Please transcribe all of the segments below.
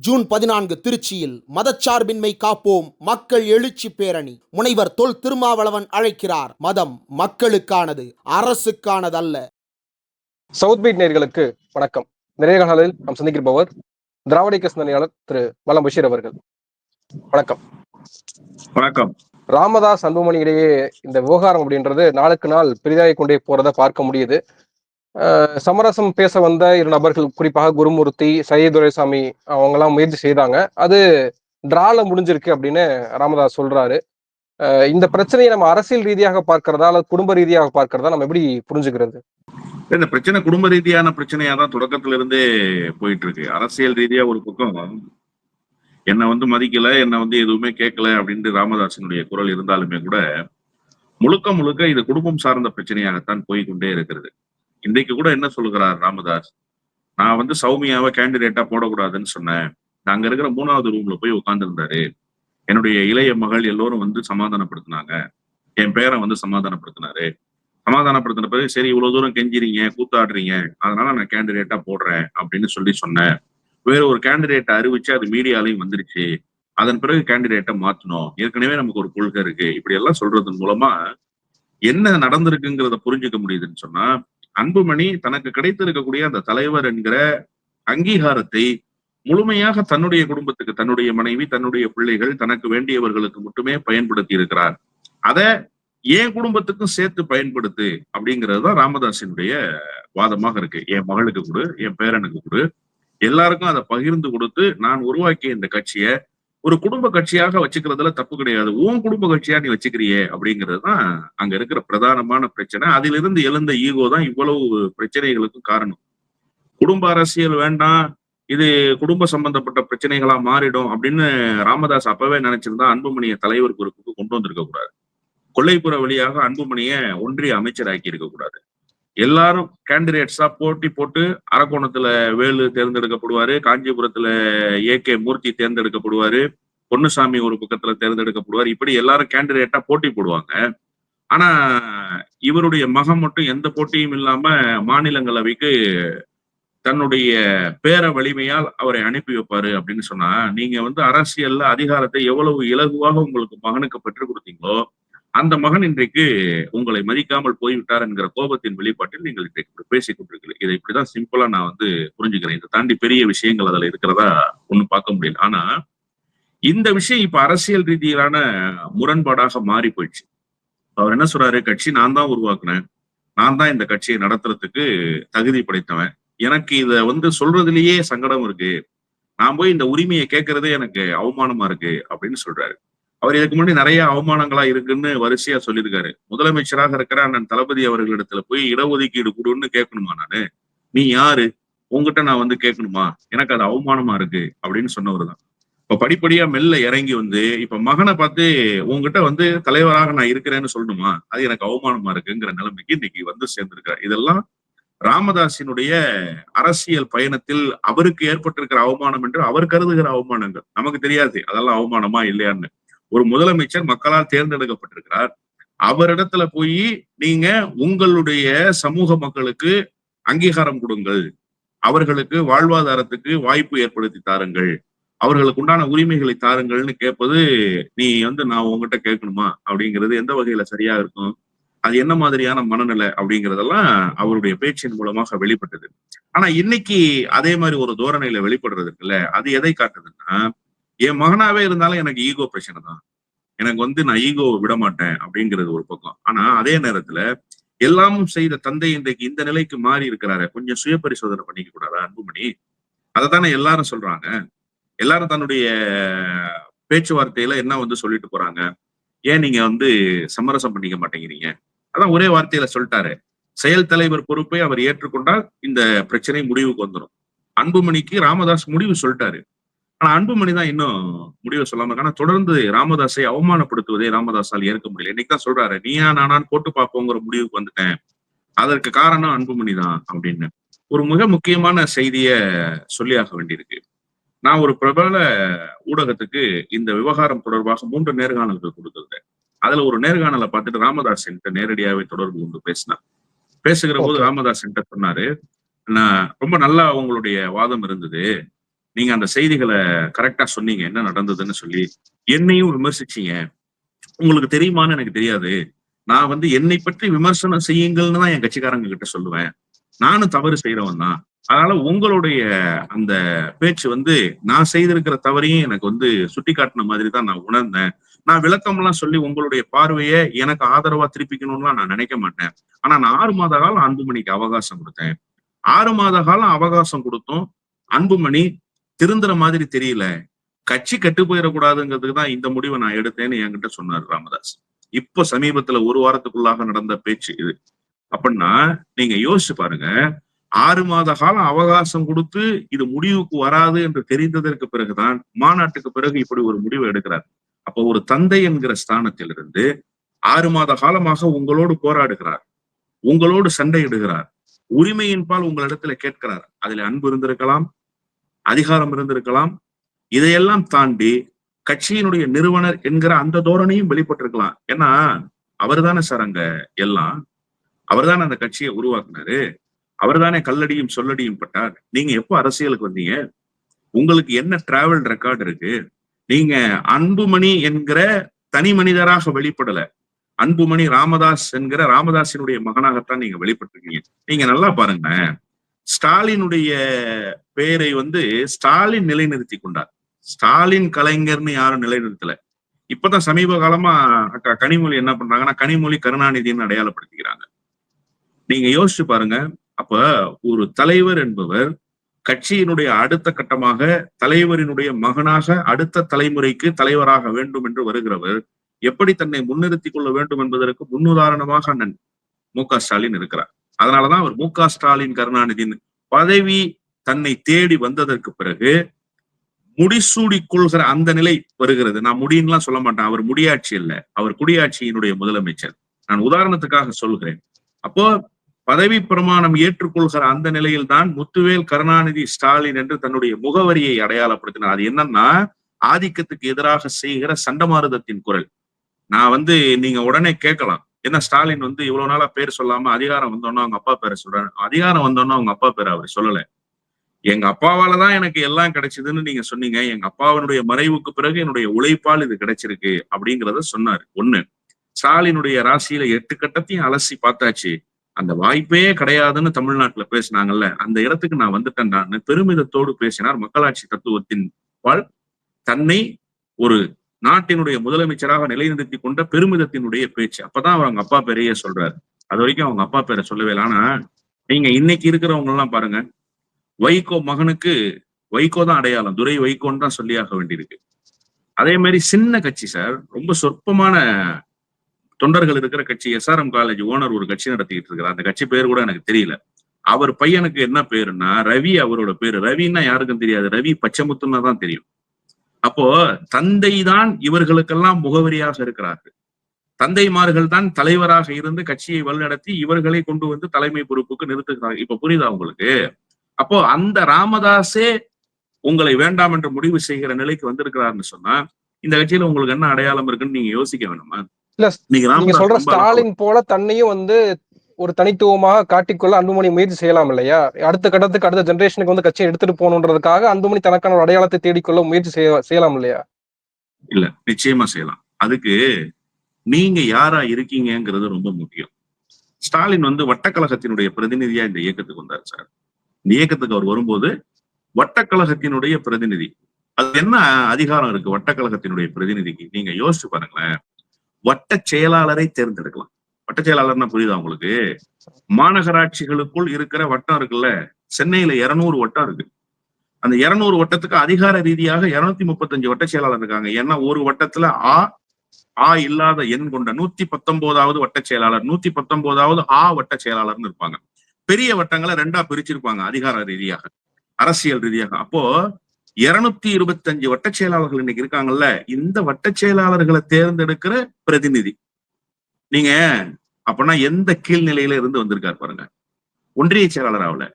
June பதினான்கு திருச்சியில் மதச்சார்பின்மை காப்போம் மக்கள் எழுச்சி பேரணி. முனைவர் தொல் திருமாவளவன் அழைக்கிறார். மதம் மக்களுக்கானது அரசுக்கானதல்ல. சவுத் பீட் நேர்களுக்கு வணக்கம். நிறைய நாம் சந்திக்கிருப்பவர் திராவிட சிந்தனையாளர் திரு வலம் பஷீர் அவர்கள். வணக்கம். வணக்கம். ராமதாஸ் அன்புமணி இடையே இந்த விவகாரம் அப்படின்றது நாளுக்கு நாள் பெரிதாகி கொண்டே போறதை பார்க்க முடியுது. சமரசம் பேச வந்த இரு நபர்கள் குறிப்பாக குருமூர்த்தி சையதுரைசாமி அவங்கெல்லாம் அவங்க எல்லாம் முயற்சி செய்தாங்க. அது டிரால முடிஞ்சிருக்கு அப்படின்னு ராமதாஸ் சொல்றாரு. இந்த பிரச்சனையை நம்ம அரசியல் ரீதியாக பார்க்கிறதா அல்லது குடும்ப ரீதியாக பார்க்கிறதா நம்ம எப்படி புரிஞ்சுக்கிறது? இந்த பிரச்சனை குடும்ப ரீதியான பிரச்சனையா தான் தொடக்கத்துல இருந்தே போயிட்டு இருக்கு அரசியல் ரீதியா ஒரு பக்கம் என்னை வந்து மதிக்கல என்னை வந்து எதுவுமே கேட்கல அப்படின்ட்டு ராமதாசனுடைய குரல் இருந்தாலுமே கூட முழுக்க முழுக்க இது குடும்பம் சார்ந்த பிரச்சனையாகத்தான் போய்கொண்டே இருக்கிறது. இன்றைக்கு கூட என்ன சொல்லுகிறார் ராமதாஸ்? நான் வந்து சௌமியாவை கேண்டிடேட்டா போடக்கூடாதுன்னு சொன்னேன். அங்க இருக்கிற மூணாவது ரூம்ல போய் உட்காந்துருந்தாரு என்னுடைய இளைய மகள் எல்லோரும் வந்து சமாதானப்படுத்தினாங்க. என் பேரை வந்து சமாதானப்படுத்தினாரு. சமாதானப்படுத்தின பிறகு சரி இவ்வளவு தூரம் கெஞ்சிறீங்க கூத்தாடுறீங்க. அதனால நான் கேண்டிடேட்டா போடுறேன் அப்படின்னு சொல்லி சொன்னேன் வேற ஒரு கேண்டிடேட்டை அறிவிச்சு அது மீடியாலையும் வந்துருச்சு. அதன் பிறகு கேண்டிடேட்டை மாத்தணும் ஏற்கனவே நமக்கு ஒரு கொள்கை இருக்கு. இப்படி எல்லாம் சொல்றதன் மூலமா என்ன நடந்திருக்குங்கிறத புரிஞ்சுக்க முடியுதுன்னு சொன்னா அன்புமணி தனக்கு கிடைத்திருக்கக்கூடிய அந்த தலைவர் என்கிற அங்கீகாரத்தை முழுமையாக தன்னுடைய குடும்பத்துக்கு தன்னுடைய மனைவி தன்னுடைய பிள்ளைகள் தனக்கு வேண்டியவர்களுக்கு மட்டுமே பயன்படுத்தி இருக்கிறார். அத என் குடும்பத்துக்கும் சேர்த்து பயன்படுத்து அப்படிங்கிறது தான் ராமதாசினுடைய வாதமாக இருக்கு. என் மகளுக்கு கொடு என் பேரனுக்கு கொடு. எல்லாருக்கும் அதை பகிர்ந்து கொடுத்து நான் உருவாக்கிய இந்த கட்சியை ஒரு குடும்ப கட்சியாக வச்சுக்கிறதுல தப்பு கிடையாது. உன் குடும்ப கட்சியா நீ வச்சுக்கிறியே அப்படிங்கிறது தான் அங்க இருக்கிற பிரதானமான பிரச்சனை. அதிலிருந்து எழுந்த ஈகோ தான் இவ்வளவு பிரச்சனைகளுக்கும் காரணம். குடும்ப அரசியல் வேண்டாம். இது குடும்ப சம்பந்தப்பட்ட பிரச்சனைகளா மாறிடும் அப்படின்னு ராமதாஸ் அப்பவே நினைச்சிருந்தா அன்புமணியை தலைவர் பொறுப்புக்கு கொண்டு வந்திருக்க கூடாது. கொள்ளைப்புற வழியாக அன்புமணிய ஒன்றிய அமைச்சராக்கி இருக்க கூடாது. எல்லாரும் கேண்டிடேட்ஸா போட்டி போட்டு அரக்கோணத்துல வேலு தேர்ந்தெடுக்கப்படுவாரு காஞ்சிபுரத்துல ஏ கே மூர்த்தி தேர்ந்தெடுக்கப்படுவாரு பொன்னுசாமி ஒரு பக்கத்துல தேர்ந்தெடுக்கப்படுவார். இப்படி எல்லாரும் கேண்டிடேட்டா போட்டி போடுவாங்க. ஆனா இவருடைய மகன் மட்டும் எந்த போட்டியும் இல்லாம மாநிலங்களவைக்கு தன்னுடைய பேர வலிமையால் அவரை அனுப்பி வைப்பாரு அப்படின்னு சொன்னா நீங்க வந்து அரசியல்ல அதிகாரத்தை எவ்வளவு இலகுவாக உங்களுக்கு மகனுக்கு பெற்றுக் கொடுத்தீங்களோ அந்த மகன் இன்றைக்கு உங்களை மதிக்காமல் போய்விட்டார் என்கிற கோபத்தின் வெளிப்பாட்டில் நீங்கள் இன்றைக்கு பேசிக் கொண்டிருக்கிறீர்கள் இதை இப்படிதான் சிம்பிளா நான் வந்து புரிஞ்சுக்கிறேன். இதை தாண்டி பெரிய விஷயங்கள் அதுல இருக்கிறதா ஒண்ணும் பார்க்க முடியல. ஆனா இந்த விஷயம் இப்ப அரசியல் ரீதியிலான முரண்பாடாக மாறி போயிடுச்சு. அவர் என்ன சொல்றாரு? கட்சி நான் தான் உருவாக்குனேன். நான் தான் இந்த கட்சியை நடத்துறதுக்கு தகுதி படைத்தவன். எனக்கு இத வந்து சொல்றதுலயே சங்கடம் இருக்கு. நான் போய் இந்த உரிமையை கேட்கறதே எனக்கு அவமானமா இருக்கு அப்படின்னு சொல்றாரு. அவர் இதுக்கு முன்னாடி நிறைய அவமானங்களா இருக்குன்னு வரிசையா சொல்லியிருக்காரு. முதலமைச்சராக இருக்கிற அண்ணன் தளபதி அவர்களிடத்துல போய் இடஒதுக்கீடு கொடுன்னு கேட்கணுமா நானு? நீ யாரு? உங்ககிட்ட நான் வந்து கேட்கணுமா? எனக்கு அது அவமானமா இருக்கு அப்படின்னு சொன்னவர் தான். இப்ப படிப்படியா மெல்ல இறங்கி வந்து இப்ப மகனை பார்த்து உங்ககிட்ட வந்து தலைவராக நான் இருக்கிறேன்னு சொல்லணுமா? அது எனக்கு அவமானமா இருக்குங்கிற நிலைமைக்கு இன்னைக்கு வந்து சேர்ந்திருக்காரு இதெல்லாம் ராமதாசினுடைய அரசியல் பயணத்தில் அவருக்கு ஏற்பட்டிருக்கிற அவமானம் என்று அவர் கருதுகிற அவமானங்கள். நமக்கு தெரியாது அதெல்லாம் அவமானமா இல்லையான்னு. ஒரு முதலமைச்சர் மக்களால் தேர்ந்தெடுக்கப்பட்டிருக்கிறார். அவரிடத்துல போய் நீங்க உங்களுடைய சமூக மக்களுக்கு அங்கீகாரம் கொடுங்கள். அவர்களுக்கு வாழ்வாதாரத்துக்கு வாய்ப்பு ஏற்படுத்தி தாருங்கள். அவர்களுக்கு உண்டான உரிமைகளை தாருங்கள்னு கேட்பது நீ வந்து நான் உங்ககிட்ட கேட்கணுமா? அப்படிங்கிறது எந்த வகையில சரியா இருக்கும்? அது என்ன மாதிரியான மனநிலை அப்படிங்கிறதெல்லாம் அவருடைய பேச்சின் மூலமாக வெளிப்பட்டது. ஆனா இன்னைக்கு அதே மாதிரி ஒரு தோரணையில வெளிப்படுறது இருக்குல்ல? அது எதை காட்டுதுன்னா என் மகனாவே இருந்தாலும் எனக்கு ஈகோ பிரச்சனை தான். எனக்கு வந்து நான் ஈகோவை விட மாட்டேன் அப்படிங்கிறது ஒரு பக்கம். ஆனா அதே நேரத்துல எல்லாமும் செய்த தந்தை இன்றைக்கு இந்த நிலைக்கு மாறி இருக்கிறாரு. கொஞ்சம் சுய பரிசோதனை பண்ணிக்க கூடாதா அன்புமணி? அதை தானே எல்லாரும் சொல்றாங்க. எல்லாரும் தன்னுடைய பேச்சுவார்த்தையில என்ன வந்து சொல்லிட்டு போறாங்க? ஏன் நீங்க வந்து சமரசம் பண்ணிக்க மாட்டேங்கிறீங்க? அதான் ஒரே வார்த்தையில சொல்லிட்டாரு. செயல் தலைவர் பொறுப்பை அவர் ஏற்றுக்கொண்டால் இந்த பிரச்சனை முடிவுக்கு வந்துடும் அன்புமணிக்கு ராமதாஸ் முடிவு சொல்லிட்டாரு. ஆனா அன்புமணி தான் இன்னும் முடிவு சொல்லாம ஆனா தொடர்ந்து ராமதாஸை அவமானப்படுத்துவதே ராமதாஸால் ஏற்க முடியல. இன்னைக்கு தான் சொல்றாரு நீயா நானான் போட்டு பார்ப்போங்கிற முடிவுக்கு வந்துட்டேன். அதற்கு காரணம் அன்புமணி தான் அப்படின்னு. ஒரு மிக முக்கியமான செய்திய சொல்லியாக வேண்டியிருக்கு. நான் ஒரு பிரபல ஊடகத்துக்கு இந்த விவகாரம் தொடர்பாக மூன்று நேர்காணல்கள் கொடுத்திருந்தேன். அதுல ஒரு நேர்காணலை பார்த்துட்டு ராமதாஸ் என்கிட்ட நேரடியாவே தொடர்பு கொண்டு பேசினார் பேசுகிற போது ராமதாஸ் என்கிட்ட சொன்னாரு நான் ரொம்ப நல்லா உங்களுடைய வாதம் இருந்தது. நீங்க அந்த செய்திகளை கரெக்டா சொன்னீங்க என்ன நடந்ததுன்னு சொல்லி என்னையும் விமர்சிச்சீங்க. உங்களுக்கு தெரியுமான்னு எனக்கு தெரியாது. நான் வந்து என்னை பற்றி விமர்சனம் செய்யுங்கள்னு தான் என் கட்சிக்காரங்க கிட்ட சொல்லுவேன். நானும் தவறு செய்யறவன் தான். அதனால உங்களுடைய அந்த பேச்சு வந்து நான் செய்திருக்கிற தவறையும் எனக்கு வந்து சுட்டி காட்டின மாதிரி தான் நான் உணர்ந்தேன். நான் விளக்கம்லாம் சொல்லி உங்களுடைய பார்வையை எனக்கு ஆதரவா திருப்பிக்கணும்லாம் நான் நினைக்க மாட்டேன். ஆனா நான் ஆறு மாத காலம் அன்புமணிக்கு அவகாசம் கொடுத்தேன். ஆறு மாத காலம் அவகாசம் கொடுத்தோம் அன்புமணி திருந்துற மாதிரி தெரியல. கட்சி கெட்டு போயிடக்கூடாதுங்கிறதுக்கு தான் இந்த முடிவை நான் எடுத்தேன்னு என்கிட்ட சொன்னார் ராமதாஸ். இப்ப சமீபத்துல ஒரு வாரத்துக்குள்ளாக நடந்த பேச்சு இது. அப்படின்னா நீங்க யோசிச்சு பாருங்க. ஆறு மாத காலம் அவகாசம் கொடுத்து இது முடிவுக்கு வராது என்று தெரிந்ததற்கு பிறகுதான் மாநாட்டுக்கு பிறகு இப்படி ஒரு முடிவு எடுக்கிறார். அப்போ ஒரு தந்தை என்கிற ஸ்தானத்திலிருந்து ஆறு மாத காலமாக உங்களோடு போராடுகிறார். உங்களோடு சண்டையிடுகிறார். உரிமையின் பால் உங்களிடத்துல கேட்கிறார். அதுல அன்பு இருந்திருக்கலாம் அதிகாரம் இருந்திருக்கலாம். இதையெல்லாம் தாண்டி கட்சியினுடைய நிறுவனர் என்கிற அந்த தோரணையும் வெளிப்பட்டிருக்கலாம். ஏன்னா அவர் தானே சார் அங்க எல்லாம்? அவர் தானே அந்த கட்சியை உருவாக்குனாரு? அவர் தானே கல்லடியும் சொல்லடியும் பட்டார்? நீங்க எப்போ அரசியலுக்கு வந்தீங்க? உங்களுக்கு என்ன டிராவல் ரெக்கார்டு இருக்கு? நீங்க அன்புமணி என்கிற தனி மனிதராக வெளிப்படல. அன்புமணி ராமதாஸ் என்கிற ராமதாசினுடைய மகனாகத்தான் நீங்க வெளிப்பட்டிருக்கீங்க. நீங்க நல்லா பாருங்க ஸ்டாலினுடைய பெயரை வந்து ஸ்டாலின் நிலைநிறுத்தி கொண்டார். ஸ்டாலின் கலைஞர்னு யாரும் நிலைநிறுத்தல. இப்பதான் சமீப காலமா அக்கா கனிமொழி என்ன பண்றாங்கன்னா கனிமொழி கருணாநிதினு அடையாளப்படுத்திக்கிறாங்க. நீங்க யோசிச்சு பாருங்க. அப்ப ஒரு தலைவர் என்பவர் கட்சியினுடைய அடுத்த கட்டமாக தலைவரினுடைய மகனாக அடுத்த தலைமுறைக்கு தலைவராக வேண்டும் என்று வருகிறவர் எப்படி தன்னை முன்னிறுத்திக் கொள்ள வேண்டும் என்பதற்கு முன்னுதாரணமாக அண்ணன் மு க ஸ்டாலின் இருக்கிறார். அதனாலதான் அவர் மு க ஸ்டாலின் கருணாநிதியின் பதவி தன்னை தேடி வந்ததற்கு பிறகு முடிசூடி கொள்கிற அந்த நிலை வருகிறது. நான் முடின்லாம் சொல்ல மாட்டேன். அவர் முடியாட்சி இல்ல அவர் குடியாட்சியினுடைய முதலமைச்சர். நான் உதாரணத்துக்காக சொல்கிறேன். அப்போ பதவி பிரமாணம் ஏற்றுக்கொள்கிற அந்த நிலையில் தான் முத்துவேல் கருணாநிதி ஸ்டாலின் என்று தன்னுடைய முகவரியை அடையாளப்படுத்தினார். அது என்னன்னா ஆதிக்கத்துக்கு எதிராக செய்கிற சண்டமாருதத்தின் குரல். நான் வந்து நீங்க உடனே கேட்கலாம். ஏன்னா ஸ்டாலின் வந்து இவ்வளவு நாளா பேர் சொல்லாம அதிகாரம் வந்தோன்னா அவங்க அப்பா பேரை சொல்றாரு அதிகாரம் வந்தோன்னா அவங்க அப்பா பேரை அவர் சொல்லல. எங்க அப்பாவாலதான் எனக்கு எல்லாம் கிடைச்சதுன்னு நீங்க சொன்னீங்க. எங்க அப்பாவினுடைய மறைவுக்கு பிறகு என்னுடைய உழைப்பால் இது கிடைச்சிருக்கு அப்படிங்கிறத சொன்னாரு. ஒண்ணு ஸ்டாலினுடைய ராசியில எட்டு கட்டத்தையும் அலசி பார்த்தாச்சு. அந்த வாய்ப்பே கிடையாதுன்னு தமிழ்நாட்டுல பேசினாங்கல்ல. அந்த இடத்துக்கு நான் வந்துட்டேன்டான்னு பெருமிதத்தோடு பேசினார் மக்களாட்சி தத்துவத்தின் பால். தன்னை ஒரு நாட்டினுடைய முதலமைச்சராக நிலைநிறுத்தி கொண்ட பெருமிதத்தினுடைய பேச்சு. அப்பதான் அவர் அவங்க அப்பா பேரையே சொல்றாரு. அது வரைக்கும் அவங்க அப்பா பேரை சொல்லவே இல்லை. ஆனா நீங்க இன்னைக்கு இருக்கிறவங்க எல்லாம் பாருங்க. வைகோ மகனுக்கு வைகோ தான் அடையாளம். துரை வைகோன்னு தான் சொல்லியாக வேண்டியிருக்கு. அதே மாதிரி சின்ன கட்சி சார். ரொம்ப சொற்பமான தொண்டர்கள் இருக்கிற கட்சி. எஸ்ஆர்எம் காலேஜ் ஓனர் ஒரு கட்சி நடத்திக்கிட்டு இருக்கிறார் அந்த கட்சி பேர் கூட எனக்கு தெரியல. அவர் பையனுக்கு என்ன பேருன்னா ரவி அவரோட பேரு. ரவின்னா யாருக்கும் தெரியாது. ரவி பச்சைமுத்துன்னு தான் தெரியும். அப்போ தந்தை தான் இவர்களுக்கெல்லாம் முகவரியாக இருக்கிறார்கள். தந்தைமார்கள் தான் தலைவராக இருந்து கட்சியை வழிநடத்தி இவர்களை கொண்டு வந்து தலைமை பொறுப்புக்கு நிறுத்துகிறார்கள். இப்ப புரியுதா உங்களுக்கு? அப்போ அந்த ராமதாஸே உங்களை வேண்டாம் என்று முடிவு செய்கிற நிலைக்கு வந்திருக்கிறாருன்னு சொன்னா இந்த கட்சியில உங்களுக்கு என்ன அடையாளம் இருக்குன்னு நீங்க யோசிக்க வேணுமா? இல்ல, நீங்க சொல்ற ஸ்டாலின் போல தன்னையும் வந்து ஒரு தனித்துவமாக காட்டிக்கொள்ள அன்புமணி முயற்சி செய்யலாம் இல்லையா? அடுத்த கட்டத்துக்கு அடுத்த ஜெனரேஷனுக்கு வந்து கட்சியை எடுத்துட்டு போகணுன்றதுக்காக அன்புமணி தனக்கான ஒரு அடையாளத்தை தேடிக்கொள்ள முயற்சி செய்ய செய்யலாம் இல்லையா? இல்ல நிச்சயமா செய்யலாம். அதுக்கு நீங்க யாரா இருக்கீங்கங்கிறது ரொம்ப முக்கியம். ஸ்டாலின் வந்து வட்டக்கழகத்தினுடைய பிரதிநிதியா இந்த இயக்கத்துக்கு வந்தார் சார். இந்த இயக்கத்துக்கு அவர் வரும்போது வட்டக்கழகத்தினுடைய பிரதிநிதி. அது என்ன அதிகாரம் இருக்கு வட்டக்கழகத்தினுடைய பிரதிநிதிக்கு? நீங்க யோசிச்சு பாருங்களேன். வட்ட செயலாளரை தேர்ந்தெடுக்கலாம். வட்ட செயலாளர்னா புரியுதா உங்களுக்கு? மாநகராட்சிகளுக்குள் இருக்கிற வட்டம் இருக்குல்ல சென்னையில இருநூறு வட்டம் இருக்கு. அந்த இருநூறு வட்டத்துக்கு அதிகார ரீதியாக இருநூத்தி முப்பத்தஞ்சு வட்ட செயலாளர் இருக்காங்க. ஏன்னா ஒரு வட்டத்துல ஆ ஆ இல்லாத எண் கொண்ட நூத்தி பத்தொன்பதாவது வட்ட செயலாளர் நூத்தி பத்தொன்பதாவது ஆ வட்ட செயலாளர்னு இருப்பாங்க. பெரிய வட்டங்களை ரெண்டா பிரிச்சிருப்பாங்க அதிகார ரீதியாக அரசியல் ரீதியாக. அப்போ இருநூத்தி இருபத்தஞ்சு வட்ட செயலாளர்கள் இன்னைக்கு இருக்காங்கல்ல இந்த வட்ட செயலாளர்களை தேர்ந்தெடுக்கிற பிரதிநிதி. நீங்க அப்பனா எந்த கீழ்நிலையில இருந்து வந்திருக்காரு பாருங்க. ஒன்றிய செயலாளர் ஆகல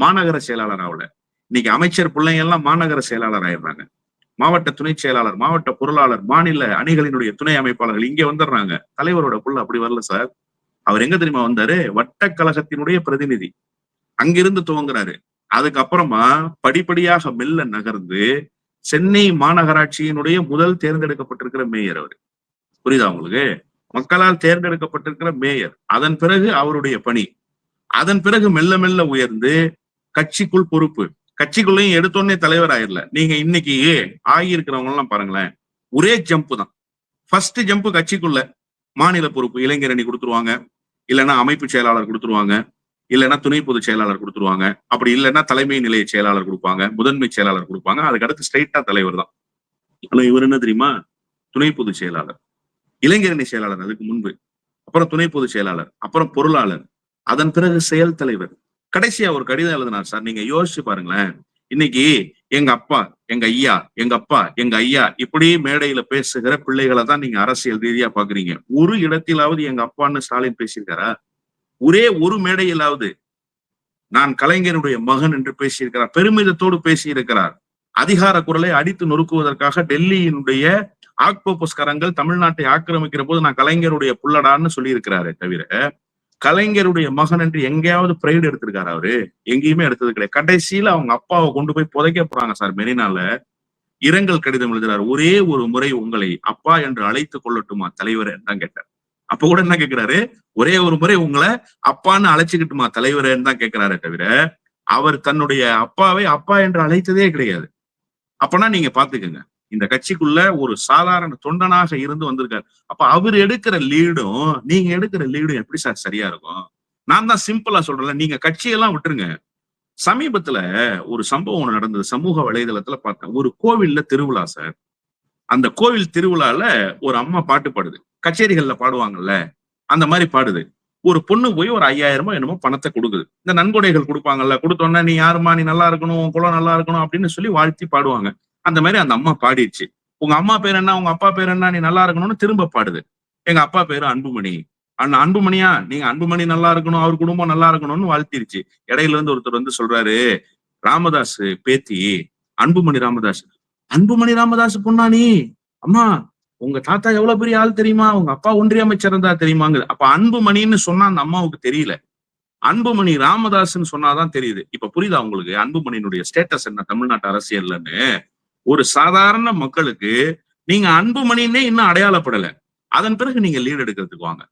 மாநகர செயலாளர் ஆகல. இன்னைக்கு அமைச்சர் பிள்ளைங்க எல்லாம் மாநகர செயலாளர் ஆயிடுறாங்க. மாவட்ட துணை செயலாளர் மாவட்ட பொருளாளர் மாநில அணிகளினுடைய துணை அமைப்பாளர்கள் இங்க வந்துடுறாங்க. தலைவரோட புள்ள அப்படி வரல சார். அவர் எங்க தெரியுமா வந்தாரு? வட்டக்கழகத்தினுடைய பிரதிநிதி. அங்கிருந்து துவங்குறாரு. அதுக்கப்புறமா படிப்படியாக மெல்ல நகர்ந்து சென்னை மாநகராட்சியினுடைய முதல் தேர்ந்தெடுக்கப்பட்டிருக்கிற மேயர் அவர். புரியுதா உங்களுக்கு? மக்களால் தேர்ந்தெடுக்கப்பட்டிருக்கிற மேயர். அதன் பிறகு அவருடைய பணி. அதன் பிறகு மெல்ல மெல்ல உயர்ந்து கட்சிக்குள் பொறுப்பு. கட்சிக்குள்ளேயும் எடுத்தோடனே தலைவர் ஆயிரல. நீங்க இன்னைக்கு ஆகியிருக்கிறவங்க எல்லாம் பாருங்களேன். ஒரே ஜம்ப் தான். ஃபர்ஸ்ட் ஜம்ப் கட்சிக்குள்ள. மாநில பொறுப்பு இளைஞரணி கொடுத்துருவாங்க. இல்லைன்னா அமைப்பு செயலாளர் கொடுத்துருவாங்க. இல்லைன்னா துணை பொதுச் செயலாளர் கொடுத்துருவாங்க. அப்படி இல்லைன்னா தலைமை நிலைய செயலாளர் கொடுப்பாங்க. முதன்மை செயலாளர் கொடுப்பாங்க. அதுக்கு அடுத்து ஸ்ட்ரைட்டா தலைவர் தான். ஆனா இவர் என்ன தெரியுமா? துணை பொதுச் செயலாளர். இளைஞரணி செயலாளர் அதுக்கு முன்பு. அப்புறம் துணை பொதுச் செயலாளர் அப்புறம் பொருளாளர் அதன் பிறகு செயல் தலைவர். கடைசியா ஒரு கடிதம் எழுதினார் சார் நீங்க யோசிச்சு பாருங்களேன். இன்னைக்கு எங்க அப்பா எங்க ஐயா எங்க அப்பா எங்க ஐயா இப்படி மேடையில பேசுகிற பிள்ளைகளை தான் நீங்க அரசியல் ரீதியா பாக்குறீங்க. ஒரு இடத்திலாவது எங்க அப்பான்னு ஸ்டாலின் பேசியிருக்காரா? ஒரே ஒரு மேடையிலாவது நான் கலைஞருடைய மகன் என்று பேசியிருக்கிறார் பெருமிதத்தோடு பேசியிருக்கிறார். அதிகார குரலை அடித்து நொறுக்குவதற்காக டெல்லியினுடைய ஆக்போபஸ்கரங்கள் தமிழ்நாட்டை ஆக்கிரமிக்கிற போது நான் கலைஞருடைய புள்ளடான்னு சொல்லியிருக்கிறாரே தவிர கலைஞருடைய மகன் என்று எங்கேயாவது பிரைடு எடுத்திருக்காரு அவரு? எங்கேயுமே எடுத்தது கிடையாது. கடைசியில அவங்க அப்பாவை கொண்டு போய் புதைக்க போறாங்க சார் மெரினால. இரங்கல் கடிதம் எழுதுறாரு. ஒரே ஒரு முறை உங்களை அப்பா என்று அழைத்துக் கொள்ளட்டுமா தலைவர்? தான் கேட்டார். அப்ப கூட என்ன கேட்கிறாரு? ஒரே ஒரு முறை உங்களை அப்பான்னு அழைச்சுக்கிட்டுமா தலைவர்? தான் கேட்கிறாரே தவிர அவர் தன்னுடைய அப்பாவை அப்பா என்று அழைத்ததே கிடையாது. அப்பனா நீங்க பாத்துக்கோங்க. இந்த கட்சிக்குள்ள ஒரு சாதாரண தொண்டனாக இருந்து வந்திருக்காரு. அப்ப அவர் எடுக்கிற லீடும் நீங்க எடுக்கிற லீடும் எப்படி சார் சரியா இருக்கும்? நான் தான் சிம்பிளா சொல்றேன்ல நீங்க கட்சியெல்லாம் விட்டுருங்க. சமீபத்துல ஒரு சம்பவம் ஒண்ணு நடந்தது சமூக வலைதளத்துல பார்த்தேன். ஒரு கோவில்ல திருவிழா சார். அந்த கோவில் திருவிழால ஒரு அம்மா பாட்டு பாடுது. கச்சேரிகள்ல பாடுவாங்கல்ல அந்த மாதிரி பாடுது. ஒரு பொண்ணு போய் ஒரு ஐயாயிரமோ என்னமோ பணத்தை கொடுக்குது. இந்த நன்கொடைகள் கொடுப்பாங்கல்ல கொடுத்தோன்னா நீ யாருமா நீ நல்லா இருக்கணும் உன் குலம் நல்லா இருக்கணும் அப்படின்னு சொல்லி வாழ்த்தி பாடுவாங்க. அந்த மாதிரி அந்த அம்மா பாடிடுச்சு. உங்க அம்மா பேர் என்ன உங்க அப்பா பேர் என்ன நீ நல்லா இருக்கணும்னு திரும்ப பாடுது. எங்க அப்பா பேரு அன்புமணி. அண்ணா அன்புமணியா நீங்க அன்புமணி நல்லா இருக்கணும் அவர் குடும்பம் நல்லா இருக்கணும்னு வாழ்த்திருச்சு. இடையில இருந்து ஒருத்தர் வந்து சொல்றாரு ராமதாஸ் பேத்தி அன்புமணி ராமதாஸ் அன்புமணி ராமதாஸ் பொண்ணா நீ? அம்மா உங்க தாத்தா எவ்வளவு பெரிய ஆள் தெரியுமா? உங்க அப்பா ஒன்றிய அமைச்சர் இருந்தா தெரியுமாங்குது அப்ப அன்புமணின்னு சொன்னா அந்த அம்மாவுக்கு தெரியல. அன்புமணி ராமதாஸ்ன்னு சொன்னாதான் தெரியுது. இப்ப புரியுதா உங்களுக்கு? அன்புமணியினுடைய ஸ்டேட்டஸ் என்ன? தமிழ்நாட்டு அரசியல்லன்னு. ஒரு சாதாரண மக்களுக்கு நீங்க அன்புமணின்னே இன்னும் அடையாளப்படல. அதன் பிறகு நீங்க லீடு எடுக்கிறதுக்கு வாங்க.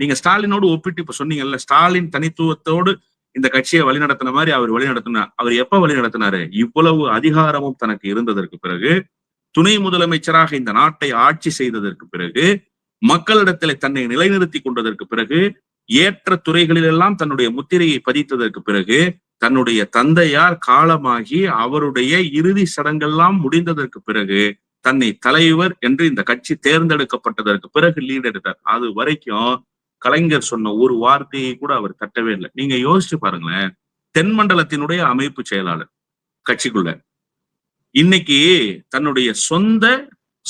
நீங்க ஸ்டாலினோடு ஒப்பிட்டு இப்ப சொன்னீங்கல்ல ஸ்டாலின் தனித்துவத்தோடு இந்த கட்சியை வழிநடத்தின மாதிரி அவர் வழிநடத்தினார். அவர் எப்ப வழிநடத்தினாரு? இவ்வளவு அதிகாரமும் தனக்கு இருந்ததற்கு பிறகு துணை முதலமைச்சராக இந்த நாட்டை ஆட்சி செய்ததற்கு பிறகு மக்களிடத்தில் தன்னை நிலைநிறுத்தி கொண்டதற்கு பிறகு ஏற்ற துறைகளிலெல்லாம் தன்னுடைய முத்திரையை பதித்ததற்கு பிறகு தன்னுடைய தந்தையார் காலமாகி அவருடைய இறுதி சடங்கெல்லாம் முடிந்ததற்கு பிறகு தன்னை தலைவர் என்று இந்த கட்சி தேர்ந்தெடுக்கப்பட்டதற்கு பிறகு லீட் எடுத்தார். அது வரைக்கும் கலைஞர் சொன்ன ஒரு வார்த்தையை கூட அவர் தட்டவே இல்லை. நீங்க யோசிச்சு பாருங்களேன் தென்மண்டலத்தினுடைய அமைப்பு செயலாளர் கட்சிக்குள்ள. இன்னைக்கு தன்னுடைய சொந்த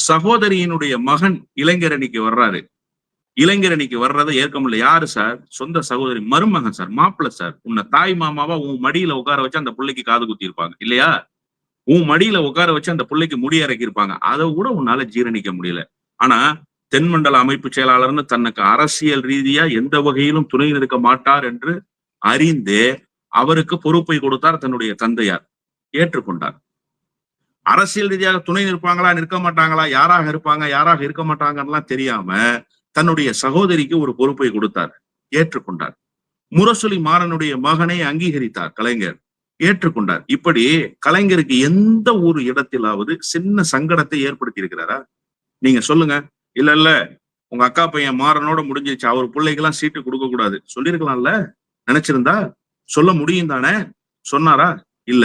சகோதரியினுடைய மகன் இளைஞரணிக்கு வர்றாரு. இளைஞரணிக்கு வர்றதை ஏற்க முடியல. யாரு சார்? சொந்த சகோதரி மருமகன் சார் மாப்பிள்ள சார். உன்னை தாய் மாமாவா உன் மடியில உட்கார வச்சு அந்த பிள்ளைக்கு காது குத்தி இருப்பாங்க இல்லையா? உன் மடியில உட்கார வச்சு அந்த பிள்ளைக்கு முடி இறக்கி இருப்பாங்க அதை கூட உன்னால ஜீரணிக்க முடியல. ஆனா தென்மண்டல அமைப்பு செயலாளர்னு தனக்கு அரசியல் ரீதியா எந்த வகையிலும் துணை நிற்க மாட்டார் என்று அறிந்து அவருக்கு பொறுப்பை கொடுத்தார் தன்னுடைய தந்தையார். ஏற்றுக்கொண்டார். அரசியல் ரீதியாக துணை நிற்பாங்களா நிற்க மாட்டாங்களா யாராக இருப்பாங்க யாராக இருக்க மாட்டாங்கலாம் தெரியாம தன்னுடைய சகோதரிக்கு ஒரு பொறுப்பை கொடுத்தார் ஏற்றுக்கொண்டார். முரசொலி மாறனுடைய மகனை அங்கீகரித்தார் கலைஞர் ஏற்றுக்கொண்டார். இப்படி கலைஞருக்கு எந்த ஒரு இடத்திலாவது சின்ன சங்கடத்தை ஏற்படுத்தி இருக்கிறாரா நீங்க சொல்லுங்க. இல்ல இல்ல உங்க அக்கா பையன் மாறனோட முடிஞ்சிச்சு அவர் பிள்ளைக்கெல்லாம் சீட்டு கொடுக்க கூடாது. சொல்லியிருக்கலாம்ல? நினைச்சிருந்தா? சொல்ல முடியும் தானே சொன்னாரா? இல்ல.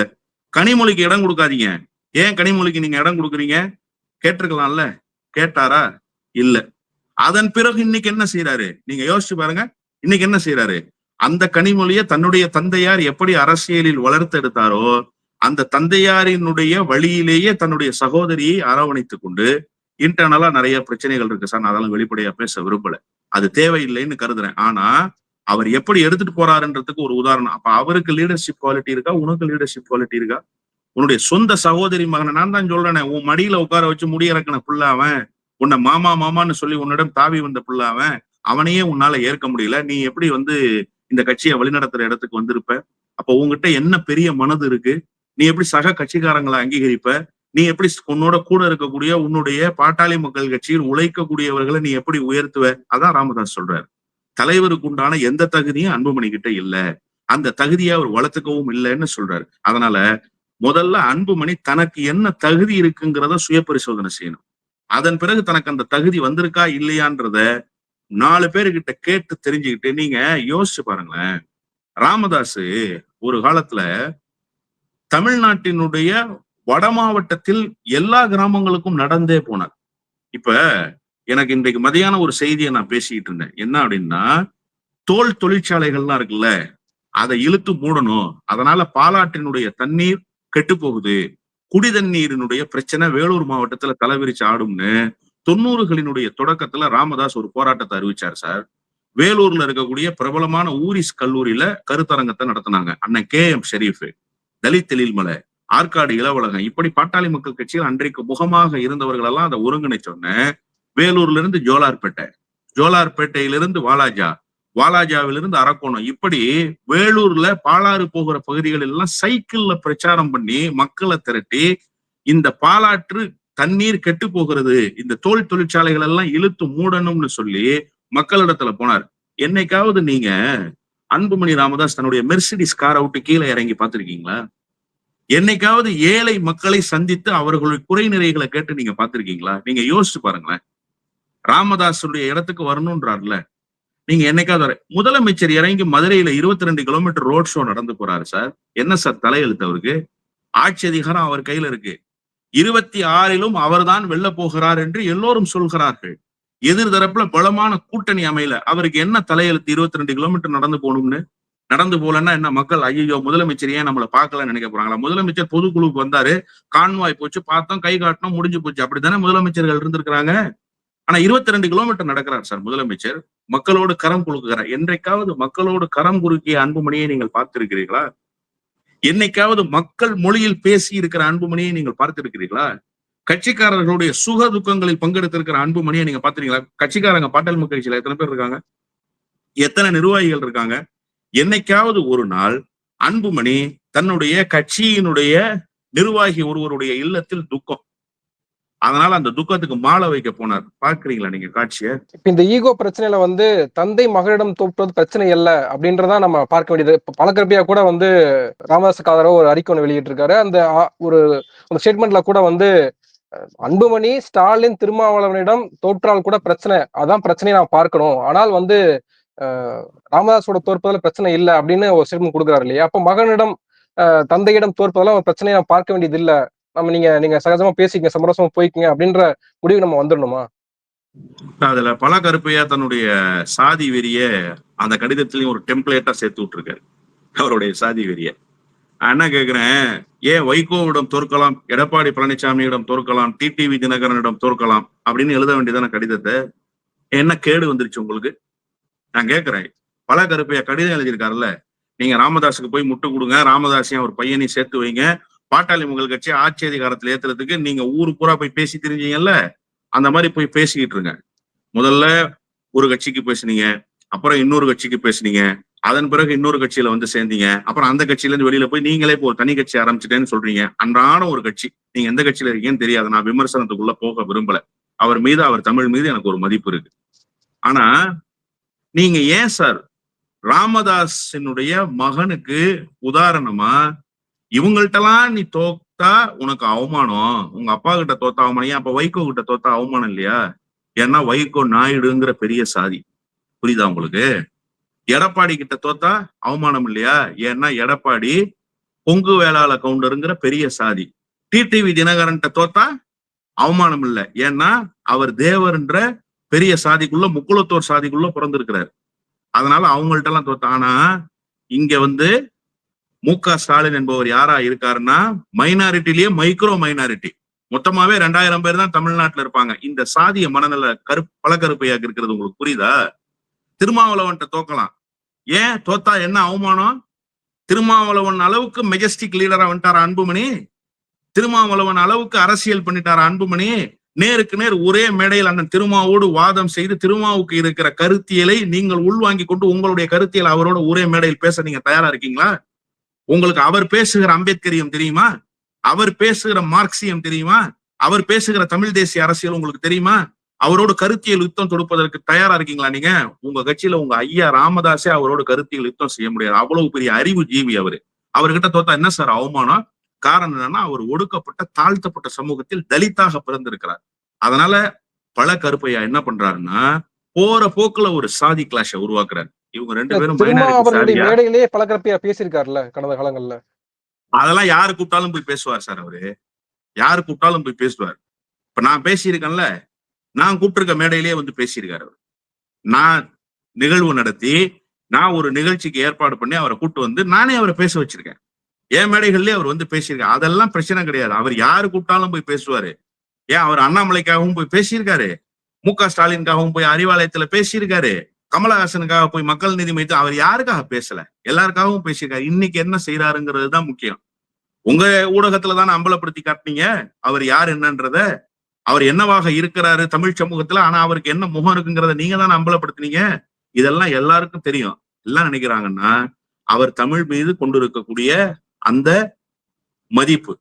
கனிமொழிக்கு இடம் கொடுக்காதீங்க. ஏன் கனிமொழிக்கு நீங்க இடம் கொடுக்குறீங்க? கேட்டிருக்கலாம்ல. கேட்டாரா? இல்ல. அதன் பிறகு இன்னைக்கு என்ன செய்யறாரு நீங்க யோசிச்சு பாருங்க. இன்னைக்கு என்ன செய்யறாரு அந்த கனிமொழியை தன்னுடைய தந்தையார் எப்படி அரசியலில் வளர்த்தெடுத்தாரோ அந்த தந்தையாரினுடைய வழியிலேயே தன்னுடைய சகோதரியை அரவணைத்துக் கொண்டு இன்டர்னலா நிறைய பிரச்சனைகள் இருக்கு சார். நான் அதெல்லாம் வெளிப்படையா பேச விரும்பல. அது தேவையில்லைன்னு கருதுறேன். ஆனா அவர் எப்படி எடுத்துட்டு போறாருன்றதுக்கு ஒரு உதாரணம். அப்ப அவருக்கு லீடர்ஷிப் குவாலிட்டி இருக்கா? உனக்கு லீடர்ஷிப் குவாலிட்டி இருக்கா? உன்னுடைய சொந்த சகோதரி மகனை நான் தான் சொல்றேனே உன் மடியில உட்கார வச்சு முடி இறக்கின புள்ள அவன் உன்னை மாமா மாமான்னு சொல்லி உன்னிடம் தாவி வந்த புள்ள அவன் அவனையே உன்னால ஏற்க முடியல. நீ எப்படி வந்து இந்த கட்சியை வழிநடத்துற இடத்துக்கு வந்திருப்ப? அப்ப உங்ககிட்ட என்ன பெரிய மனது இருக்கு? நீ எப்படி சக கட்சிக்காரங்களை அங்கீகரிப்ப? நீ எப்படி உன்னோட கூட இருக்கக்கூடிய உன்னுடைய பாட்டாளி மக்கள் கட்சியில் உழைக்கக்கூடியவர்களை நீ எப்படி உயர்த்துவ? அதான் ராமதாஸ் சொல்றாரு. தலைவருக்கு உண்டான எந்த தகுதியும் அன்புமணி கிட்ட இல்ல. அந்த தகுதியை அவர் வளர்த்துக்கவும் இல்லைன்னு சொல்றாரு. அதனால முதல்ல அன்புமணி தனக்கு என்ன தகுதி இருக்குங்கிறத சுய பரிசோதனை செய்யணும். அதன் பிறகு தனக்கு அந்த தகுதி வந்திருக்கா இல்லையான்றத நாலு பேருக்கிட்ட கேட்டு தெரிஞ்சுக்கிட்டு நீங்க யோசிச்சு பாருங்களேன். ராமதாஸ் ஒரு காலத்துல தமிழ்நாட்டினுடைய வட மாவட்டத்தில் எல்லா கிராமங்களுக்கும் நடந்தே போனார். இப்ப எனக்கு இன்றைக்கு மதியான ஒரு செய்தியை நான் பேசிக்கிட்டு இருந்தேன். என்ன அப்படின்னா தோல் தொழிற்சாலைகள்லாம் இருக்குல்ல அதை இழுத்து மூடணும். அதனால பாலாற்றினுடைய தண்ணீர் கெட்டு போகுது குடி தண்ணீரினுடைய பிரச்சனை வேலூர் மாவட்டத்துல தலைவிரிச்சு ஆடும்னு தொண்ணூறுகளினுடைய தொடக்கத்துல ராமதாஸ் ஒரு போராட்டத்தை அறிவிச்சார் சார். வேலூர்ல இருக்கக்கூடிய பிரபலமான ஊரிஸ் கல்லூரியில கருத்தரங்கத்தை நடத்தினாங்க. அண்ணன் கே. எம். ஷெரீஃப் தலித் தெளில்மலை ஆற்காடு இளவலகம் இப்படி பாட்டாளி மக்கள் கட்சியில் அன்றைக்கு முகமாக இருந்தவர்கள் எல்லாம் அதை ஒருங்கிணைச்சோன்ன வேலூர்ல இருந்து ஜோலார்பேட்டை. ஜோலார்பேட்டையிலிருந்து வாலாஜா வாலாஜாவிலிருந்து அரக்கோணம். இப்படி வேலூர்ல பாலாறு போகிற பகுதிகளில் எல்லாம் சைக்கிள்ல பிரச்சாரம் பண்ணி மக்களை திரட்டி இந்த பாலாற்று தண்ணீர் கெட்டு போகிறது இந்த தோல் தொழிற்சாலைகள் எல்லாம் இழுத்து மூடணும்னு சொல்லி மக்களிடத்துல போனார். என்னைக்காவது நீங்க அன்புமணி ராமதாஸ் தன்னுடைய மெர்சிடிஸ் காரை விட்டு கீழே இறங்கி பார்த்திருக்கீங்களா? என்னைக்காவது ஏழை மக்களை சந்தித்து அவர்களுடைய குறை நிறைகளை கேட்டு நீங்க பார்த்திருக்கீங்களா? நீங்க யோசிச்சு பாருங்களேன். ராமதாஸுடைய இடத்துக்கு வரணும்ன்றார்ல. நீங்க என்னைக்காவது முதலமைச்சர் இறங்கி மதுரையில இருபத்தி ரெண்டு கிலோமீட்டர் ரோட் ஷோ நடந்து போறாரு சார். என்ன சார் தலையெழுத்து அவருக்கு? ஆட்சி அதிகாரம் அவர் கையில இருக்கு. இருபத்தி ஆறிலும் அவர்தான் வெல்ல போகிறார் என்று எல்லோரும் சொல்கிறார்கள். எதிர்தரப்புல பலமான கூட்டணி அமையல. அவருக்கு என்ன தலையெழுத்து இருபத்தி ரெண்டு கிலோமீட்டர் நடந்து போகணும்னு? நடந்து போலன்னா என்ன மக்கள் ஐயோ முதலமைச்சர் ஏன் நம்மளை பார்க்கலன்னு நினைக்க போறாங்களா? முதலமைச்சர் பொதுக்குழுக்கு வந்தாரு. கான்வாய் போச்சு பார்த்தோம் கை காட்டினோம் முடிஞ்சு போச்சு. அப்படித்தானே முதலமைச்சர்கள் இருந்திருக்கிறாங்க? ஆனா இருபத்தி ரெண்டு கிலோமீட்டர் நடக்கிறார் சார் முதலமைச்சர். மக்களோடு கரம் குலுக்குகிறார். என்றைக்காவது மக்களோடு கரம் குறுக்கிய அன்புமணியை நீங்கள் பார்த்திருக்கிறீர்களா? என்னைக்காவது மக்கள் மொழியில் பேசி இருக்கிற அன்புமணியை நீங்கள் பார்த்திருக்கிறீர்களா? கட்சிக்காரர்களுடைய சுக துக்கங்களில் பங்கெடுத்திருக்கிற அன்புமணியை நீங்க பார்த்திருக்கீங்களா? கட்சிக்காரங்க பாட்டல் மக்கள் கட்சியில எத்தனை பேர் இருக்காங்க? எத்தனை நிர்வாகிகள் இருக்காங்க? என்னைக்காவது ஒரு நாள் அன்புமணி தன்னுடைய கட்சியினுடைய நிர்வாகி ஒருவருடைய இல்லத்தில் துக்கம். அதனால அந்த துக்கத்துக்கு மாலை வைக்க போனார். பாக்குறீங்களா நீங்க காட்சியை? இப்ப இந்த ஈகோ பிரச்சனையில வந்து தந்தை மகளிடம் தோற்றுவது பிரச்சனை இல்ல அப்படின்றதான் நம்ம பார்க்க வேண்டியது. இப்ப பழக்கற்பியா கூட வந்து ராமதாஸ் காதரோ ஒரு அறிக்கை ஒன்று வெளியிட்டிருக்காரு. அந்த ஒரு அந்த ஸ்டேட்மெண்ட்ல கூட வந்து அன்புமணி ஸ்டாலின் திருமாவளவனிடம் தோற்றால் கூட பிரச்சனை. அதான் பிரச்சனையை நான் பார்க்கணும். ஆனால் வந்து ராமதாஸோட தோற்பதில் பிரச்சனை இல்லை அப்படின்னு ஒரு ஸ்டேட்மெண்ட் கொடுக்குறாரு இல்லையா? அப்ப மகனிடம் தந்தையிடம் தோற்பதெல்லாம் ஒரு பிரச்சனையை நான் பார்க்க வேண்டியது இல்லை. நம்ம நீங்க நீங்க சகஜமா பேசிக்கங்க சமரசமா போய்க்குங்க அப்படின்ற முடிவு நம்ம வந்துடணுமா அதுல பல கருப்பையா தன்னுடைய சாதி வெறிய அந்த கடிதத்திலையும் ஒரு டெம்ப்ளேட்டா சேர்த்து விட்டுருக்காரு. அவருடைய சாதி வெறிய. என்ன கேக்குறேன்? ஏன் வைகோவிடம் தோற்கலாம் எடப்பாடி பழனிசாமியிடம் தோற்கலாம் டிடிவி தினகரனிடம் தோற்கலாம் அப்படின்னு எழுத வேண்டியதான கடிதத்தை என்ன கேடு வந்துருச்சு உங்களுக்கு? நான் கேக்குறேன். பல கருப்பையா கடிதம் எழுதியிருக்காருல்ல. நீங்க ராமதாஸுக்கு போய் முட்டு கொடுங்க ராமதாஸையும் அவர் பையனையும் சேர்த்து வைங்க. பாட்டாளி மக்கள் கட்சி ஆட்சி அதிகாரத்தில் ஏத்துறதுக்கு நீங்க ஊரு பூரா போய் பேசி தெரிஞ்சீங்கல்ல? அந்த மாதிரி போய் பேசிக்கிட்டு இருங்க. முதல்ல ஒரு கட்சிக்கு பேசுனீங்க அப்புறம் இன்னொரு கட்சிக்கு பேசுனீங்க அதன் பிறகு இன்னொரு கட்சியில வந்து சேர்ந்தீங்க அப்புறம் அந்த கட்சியில இருந்து வெளியில போய் நீங்களே இப்போ ஒரு தனி கட்சி ஆரம்பிச்சிட்டேன்னு சொல்றீங்க. அன்றாட ஒரு கட்சி. நீங்க எந்த கட்சியில இருக்கீங்கன்னு தெரியாது. நான் விமர்சனத்துக்குள்ள போக விரும்பல. அவர் மீது அவர் தமிழ் மீது எனக்கு ஒரு மதிப்பு இருக்கு. ஆனா நீங்க ஏன் சார்? ராமதாஸினுடைய மகனுக்கு உதாரணமா இவங்கள்ட்டலாம் நீ தோத்தா உனக்கு அவமானம். உங்க அப்பா கிட்ட தோத்தா அவமானம். ஏன் அப்ப வைகோ கிட்ட தோத்தா அவமானம் இல்லையா? ஏன்னா வைகோ நாயுடுங்கிற பெரிய சாதி. புரியுதா உங்களுக்கு? எடப்பாடி கிட்ட தோத்தா அவமானம் இல்லையா? ஏன்னா எடப்பாடி பொங்கு வேளாள கவுண்டருங்கிற பெரிய சாதி. டிடிவி தினகரன்ட்ட தோத்தா அவமானம் இல்லை. ஏன்னா அவர் தேவர்ன்ற பெரிய சாதிக்குள்ள முக்குளத்தோர் சாதிக்குள்ள பிறந்திருக்கிறார். அதனால அவங்கள்ட்ட எல்லாம் தோத்தா. ஆனா இங்க வந்து மு க ஸ்டாலின் என்பவர் யாரா இருக்காருன்னா மைனாரிட்டிலேயே மைக்ரோ மைனாரிட்டி மொத்தமாவே ரெண்டாயிரம் பேர் தான் தமிழ்நாட்டுல இருப்பாங்க. இந்த சாதிய மனநல கரு பலக்கருப்பையாக இருக்கிறது உங்களுக்கு புரியுதா? திருமாவளவன்ட்ட தோக்கலாம். ஏன்? தோத்தா என்ன அவமானம்? திருமாவளவன் அளவுக்கு மெஜஸ்டிக் லீடரா வந்துட்டாரா அன்புமணி? திருமாவளவன் அளவுக்கு அரசியல் பண்ணிட்டாரா அன்புமணி? நேருக்கு நேர் ஒரே மேடையில் அண்ணன் திருமாவோடு வாதம் செய்து திருமாவுக்கு இருக்கிற கருத்தியலை நீங்கள் உள்வாங்கி கொண்டு உங்களுடைய கருத்தியல் அவரோட ஒரே மேடையில் பேச நீங்க தயாரா இருக்கீங்களா? உங்களுக்கு அவர் பேசுகிற அம்பேத்கரியம் தெரியுமா? அவர் பேசுகிற மார்க்சியம் தெரியுமா? அவர் பேசுகிற தமிழ் தேசிய அரசியல் உங்களுக்கு தெரியுமா? அவரோட கருத்தியல் யுத்தம் தொடுப்பதற்கு தயாரா இருக்கீங்களா நீங்க? உங்க கட்சியில உங்க ஐயா ராமதாஸே அவரோட கருத்தியல் யுத்தம் செய்ய முடியாது. அவ்வளவு பெரிய அறிவு ஜீவி அவரு. அவர்கிட்ட தோத்தா என்ன சார் அவமானம்? காரணம் என்னன்னா அவர் ஒடுக்கப்பட்ட தாழ்த்தப்பட்ட சமூகத்தில் தலித்தாக பிறந்திருக்கிறார். அதனால பல கருப்பையா என்ன பண்றாருன்னா போற போக்குல ஒரு சாதி கிளாஷ உருவாக்குறாரு. இவங்க ரெண்டு பேரும் அவர்களுடைய? மேடையிலேயே பலகரப்பையா பேசியிருக்காருல்ல கடந்த காலங்கள்ல? அதெல்லாம் யாரு கூப்பிட்டாலும் போய் பேசுவார் சார் அவரு. யாரு கூப்பிட்டாலும் போய் பேசுவார். இப்ப நான் பேசியிருக்கேன்ல நான் கூப்பிட்டிருக்க மேடையிலேயே வந்து பேசியிருக்காரு அவர். நான் நிகழ்வு நடத்தி நான் ஒரு நிகழ்ச்சிக்கு ஏற்பாடு பண்ணி அவரை கூட்டு வந்து நானே அவரை பேச வச்சிருக்கேன். என் மேடைகள்லயே அவர் வந்து பேசியிருக்காரு. அதெல்லாம் பிரச்சனை கிடையாது. அவர் யாரு கூப்பிட்டாலும் போய் பேசுவாரு. ஏன் அவர் அண்ணாமலைக்காகவும் போய் பேசியிருக்காரு. மு க ஸ்டாலினுக்காகவும் போய் அறிவாலயத்துல பேசியிருக்காரு. கமலஹாசனுக்காக போய் மக்கள் நீதி மையத்தில் அவர் யாருக்காக பேசல? எல்லாருக்காகவும் பேசியிருக்காரு. இன்னைக்கு என்ன செய்யறாருங்கிறது தான் முக்கியம். உங்க ஊடகத்துல தானே அம்பலப்படுத்தி காட்டினீங்க. அவர் யார் என்னன்றத. அவர் என்னவாக இருக்கிறாரு தமிழ் சமூகத்துல? ஆனா அவருக்கு என்ன முகம் இருக்குங்கிறத நீங்க தானே அம்பலப்படுத்தினீங்க. இதெல்லாம் எல்லாருக்கும் தெரியும். எல்லாம் நினைக்கிறாங்கன்னா அவர் தமிழ் மீது கொண்டு இருக்கக்கூடிய அந்த மதிப்பு.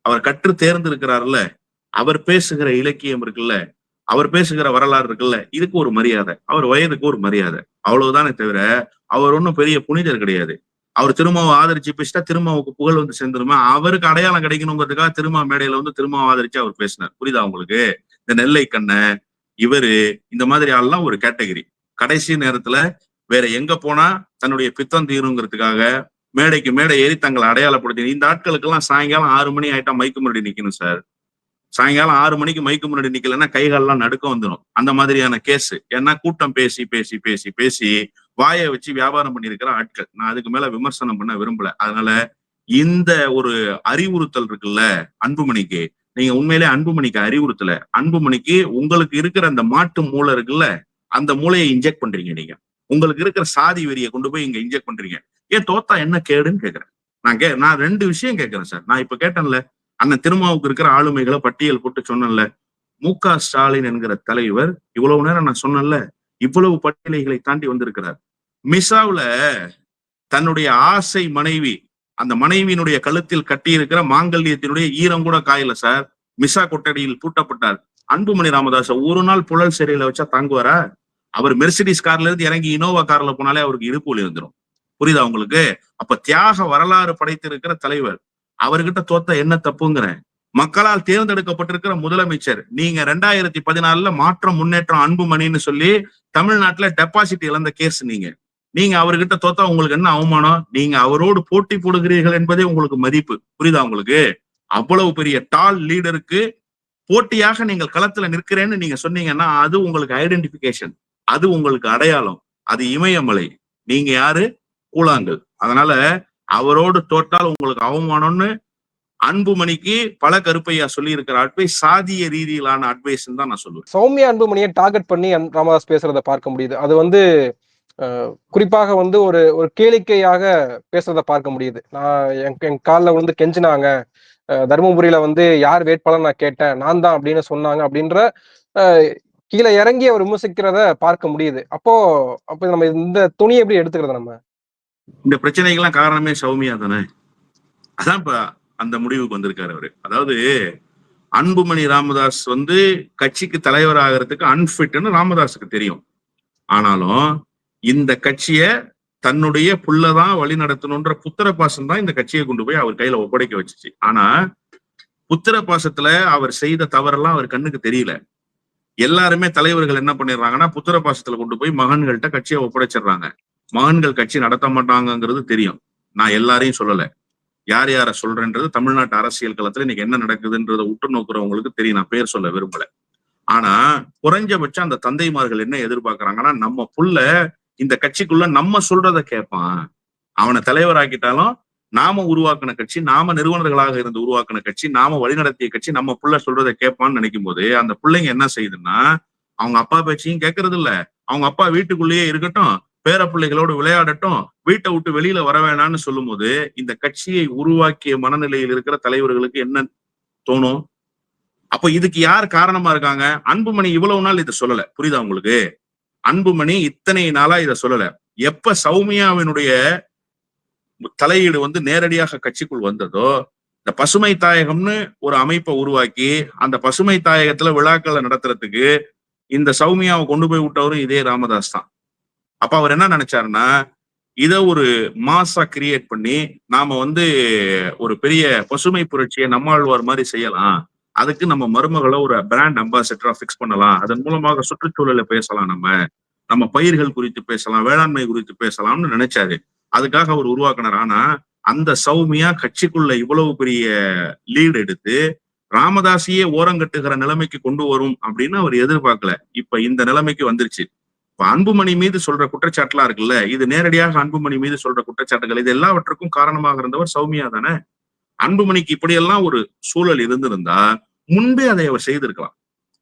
அவர் கற்று தேர்ந்திருக்கிறாருல்ல அவர் பேசுகிற இலக்கியம் இருக்குல்ல. அவர் பேசுகிற வரலாறு இருக்குல்ல இதுக்கு ஒரு மரியாதை. அவர் வயதுக்கு ஒரு மரியாதை. அவ்வளவுதானே தவிர அவர் ஒன்றும் பெரிய புனிதர் கிடையாது. அவர் திருமாவை ஆதரிச்சு பேசிட்டா திருமாவுக்கு புகழ் வந்து சேர்ந்துருமா? அவருக்கு அடையாளம் கிடைக்கணுங்கிறதுக்காக திருமா மேடையில வந்து திருமாவை ஆதரிச்சு அவர் பேசினார். புரியுதா உங்களுக்கு? இந்த நெல்லை கண்ண இவரு இந்த மாதிரி ஆள்லாம் ஒரு கேட்டகரி. கடைசி நேரத்துல வேற எங்க போனா தன்னுடைய பித்தம் தீருங்கிறதுக்காக மேடைக்கு மேடை ஏறி தங்களை அடையாளப்படுத்தி இந்த ஆட்களுக்கு எல்லாம் சாயங்காலம் ஆறு மணி ஆயிட்டா மைக்கு முன்னாடி நிக்கணும் சார். சாயங்காலம் ஆறு மணிக்கு மைக்கு முன்னாடி நிக்கலன்னா கைகாலெல்லாம் நடுக்க வந்துடும் அந்த மாதிரியான கேஸ் ஏன்னா கூட்டம் பேசி பேசி பேசி பேசி வாயை வச்சு வியாபாரம் பண்ணியிருக்கிற ஆட்கள். நான் அதுக்கு மேல விமர்சனம் பண்ண விரும்பல. அதனால இந்த ஒரு அறிவுறுத்தல் இருக்குல்ல அன்புமணிக்கு நீங்க உண்மையிலே அன்புமணிக்கு அறிவுறுத்தல. அன்புமணிக்கு உங்களுக்கு இருக்கிற அந்த மாட்டு மூளை இருக்குல்ல அந்த மூளையை இன்ஜெக்ட் பண்றீங்க நீங்க. உங்களுக்கு இருக்கிற சாதி வெறியை கொண்டு போய் இங்க இன்ஜெக்ட் பண்றீங்க. ஏன் தோத்தா என்ன கேடுன்னு கேக்குறேன். நான் கே நான் ரெண்டு விஷயம் கேட்கிறேன் சார். நான் இப்ப கேட்டேன்ல அண்ணன் திருமாவுக்கு இருக்கிற ஆளுமைகளை பட்டியல் போட்டு சொன்னேன்ல. மு க ஸ்டாலின் என்கிற தலைவர் இவ்வளவு நேரம் நான் சொன்னேன்ல இவ்வளவு பட்டியலைகளை தாண்டி வந்திருக்கிறார். மிசாவுல தன்னுடைய ஆசை மனைவி அந்த மனைவியினுடைய கழுத்தில் கட்டியிருக்கிற மாங்கல்யத்தினுடைய ஈரம் கூட காயல சார். மிசா கொட்டடியில் பூட்டப்பட்டார். அன்புமணி ராமதாஸ் ஒரு நாள் புழல் சிறையில வச்சா தாங்குவாரா? அவர் மெர்சிடிஸ் கார்ல இருந்து இறங்கி இனோவா கார்ல போனாலே அவருக்கு இடுப்பு ஒளி வந்துடும் புரியுதா உங்களுக்கு? அப்ப தியாக வரலாறு படைத்திருக்கிற தலைவர் அவர்கிட்ட தோத்த என்ன தப்புங்கிறேன். மக்களால் தேர்ந்தெடுக்கப்பட்டிருக்கிற முதலமைச்சர் நீங்க ரெண்டாயிரத்தி பதினாலுல மாற்றம் முன்னேற்றம் அன்புமணின்னு சொல்லி தமிழ்நாட்டுல டெபாசிட் இழந்த கேஸ் நீங்க. நீங்க அவர்கிட்ட தோத்தா உங்களுக்கு என்ன அவமானம்? நீங்க அவரோடு போட்டி போடுகிறீர்கள் என்பதே உங்களுக்கு மதிப்பு. புரியுதா உங்களுக்கு? அவ்வளவு பெரிய டால் லீடருக்கு போட்டியாக நீங்கள் களத்துல நிற்கிறேன்னு நீங்க சொன்னீங்கன்னா அது உங்களுக்கு ஐடென்டிபிகேஷன் அது உங்களுக்கு அடையாளம். அது இமயமலை. நீங்க யாரு? கூழாங்கல். அதனால அவரோடு தோற்றால் உங்களுக்கு அவமானம்னு அன்புமணிக்கு பல கருப்பையா சொல்லி இருக்கிற அட்வைஸ் சாதிய ரீதியிலான அட்வைஸ் தான் நான் சொல்லுவேன். சௌமியா அன்புமணியை டார்கெட் பண்ணி அன்- ராமதாஸ் பேசுறத பார்க்க முடியுது. அது வந்து குறிப்பாக வந்து ஒரு ஒரு கேளிக்கையாக பேசுறத பார்க்க முடியுது. நான் என் என் காலில் வந்து கெஞ்சினாங்க. தருமபுரியில வந்து யார் வேட்பாளர் நான் கேட்டேன். நான் தான் அப்படின்னு சொன்னாங்க அப்படின்ற கீழே இறங்கி அவர் விமர்சிக்கிறத பார்க்க முடியுது. அப்போ அப்போ நம்ம இந்த துணியை எப்படி எடுத்துக்கிறது நம்ம? இந்த பிரச்சனைகள்லாம் காரணமே சௌமியா தானே? அதான் இப்ப அந்த முடிவுக்கு வந்திருக்காரு அவரு. அதாவது அன்புமணி ராமதாஸ் வந்து கட்சிக்கு தலைவர் ஆகிறதுக்கு அன்ஃபிட்னு ராமதாஸுக்கு தெரியும். ஆனாலும் இந்த கட்சிய தன்னுடைய புள்ளதான் வழி நடத்தணுன்ற புத்திர பாசம் தான் இந்த கட்சியை கொண்டு போய் அவர் கையில ஒப்படைக்க வச்சுச்சு. ஆனா புத்திர பாசத்துல அவர் செய்த தவறெல்லாம் அவர் கண்ணுக்கு தெரியல. எல்லாருமே தலைவர்கள் என்ன பண்ணிடுறாங்கன்னா புத்திர பாசத்துல கொண்டு போய் மகன்கள்ட்ட கட்சியை ஒப்படைச்சிடுறாங்க. மகன்கள் கட்சி நடத்த மாட்டாங்கங்கிறது தெரியும். நான் எல்லாரையும் சொல்லலை. யார் யார சொல்றேன்றது தமிழ்நாட்டு அரசியல் களத்துல இன்னைக்கு என்ன நடக்குதுன்றதை உற்று நோக்குறவங்களுக்கு தெரியும். நான் பேர் சொல்ல விரும்பல. ஆனா குறைஞ்சபட்சம் அந்த தந்தைமார்கள் என்ன எதிர்பார்க்கறாங்கன்னா நம்ம புள்ள இந்த கட்சிக்குள்ள நம்ம சொல்றத கேட்பான் அவனை தலைவராக்கிட்டாலும் நாம உருவாக்கின கட்சி நாம நிறுவனர்களாக இருந்து உருவாக்கின கட்சி நாம வழிநடத்திய கட்சி நம்ம புள்ள சொல்றத கேட்பான்னு நினைக்கும் போது அந்த பிள்ளைங்க என்ன செய்யுதுன்னா அவங்க அப்பா பேச்சையும் கேட்கறது இல்ல அவங்க அப்பா வீட்டுக்குள்ளேயே இருக்கட்டும் பேர பிள்ளைகளோடு விளையாடட்டும் வீட்டை விட்டு வெளியில வர வேணாம்னு சொல்லும் போது இந்த கட்சியை உருவாக்கிய மனநிலையில் இருக்கிற தலைவர்களுக்கு என்ன தோணும்? அப்ப இதுக்கு யார் காரணமா இருக்காங்க? அன்புமணி இவ்வளவு நாள் இதை சொல்லல. புரியுதா உங்களுக்கு? அன்புமணி இத்தனை நாளா இதை சொல்லல. எப்ப சௌமியாவினுடைய தலையீடு வந்து நேரடியாக கட்சிக்குள் வந்ததோ இந்த பசுமை தாயகம்னு ஒரு அமைப்பை உருவாக்கி அந்த பசுமை தாயகத்துல விழாக்களை நடத்துறதுக்கு இந்த சௌமியாவை கொண்டு போய் விட்டவரும் இதே ராமதாஸ் தான். அப்ப அவர் என்ன நினைச்சாருன்னா இத ஒரு மாசா கிரியேட் பண்ணி நாம வந்து ஒரு பெரிய பசுமை புரட்சியை நம்மாழ்வார் மாதிரி செய்யலாம். அதுக்கு நம்ம மருமகளை ஒரு பிராண்ட் அம்பாசிடரா ஃபிக்ஸ் பண்ணலாம். அதன் மூலமாக சுற்றுச்சூழலை பேசலாம் நம்ம. நம்ம பயிர்கள் குறித்து பேசலாம் வேளாண்மை குறித்து பேசலாம்னு நினைச்சாரு. அதுக்காக அவர் உருவாக்கினார். ஆனா அந்த சௌமியா கட்சிக்குள்ள இவ்வளவு பெரிய லீடு எடுத்து ராமதாசியே ஓரங்கட்டுகிற நிலைமைக்கு கொண்டு வரும் அப்படின்னு அவர் எதிர்பார்க்கல. இப்ப இந்த நிலைமைக்கு வந்துருச்சு. இப்ப அன்புமணி மீது சொல்ற குற்றச்சாட்டுலாம் இருக்குல்ல? இது நேரடியாக அன்புமணி மீது சொல்ற குற்றச்சாட்டுகள். இது எல்லாவற்றுக்கும் காரணமாக இருந்தவர் சௌமியா தானே? அன்புமணிக்கு இப்படியெல்லாம் ஒரு சூழல் இருந்திருந்தா முன்பே அதை அவர் செய்திருக்கலாம்.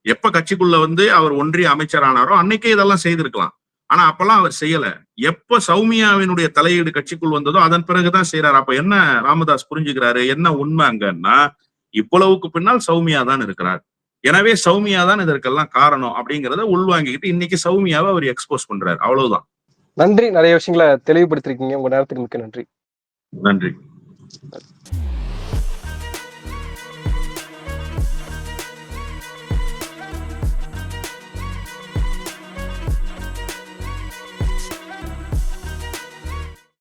எப்ப கட்சிக்குள்ள வந்து அவர் ஒன்றிய அமைச்சர் ஆனாரோ அன்னைக்கே இதெல்லாம் செய்திருக்கலாம். ஆனா அப்பெல்லாம் அவர் செய்யல. எப்ப சௌமியாவினுடைய தலையீடு கட்சிக்குள் வந்ததோ அதன் பிறகுதான் செய்யறாரு அப்ப என்ன ராமதாஸ் புரிஞ்சுக்கிறாரு? என்ன உண்மை அங்கன்னா இவ்வளவுக்கு பின்னால் சௌமியா தான் இருக்கிறார். எனவே சௌமியா தான் இதற்கெல்லாம் காரணம் அப்படிங்கறத உள்வாங்கிக்கிட்டு இன்னைக்கு சௌமியாவை அவர் எக்ஸ்போஸ் பண்றாரு. அவ்வளவுதான். நன்றி. நிறைய விஷயங்களை தெளிவுபடுத்திருக்கீங்க. உங்க நேரத்துக்கு மிக்க நன்றி. நன்றி.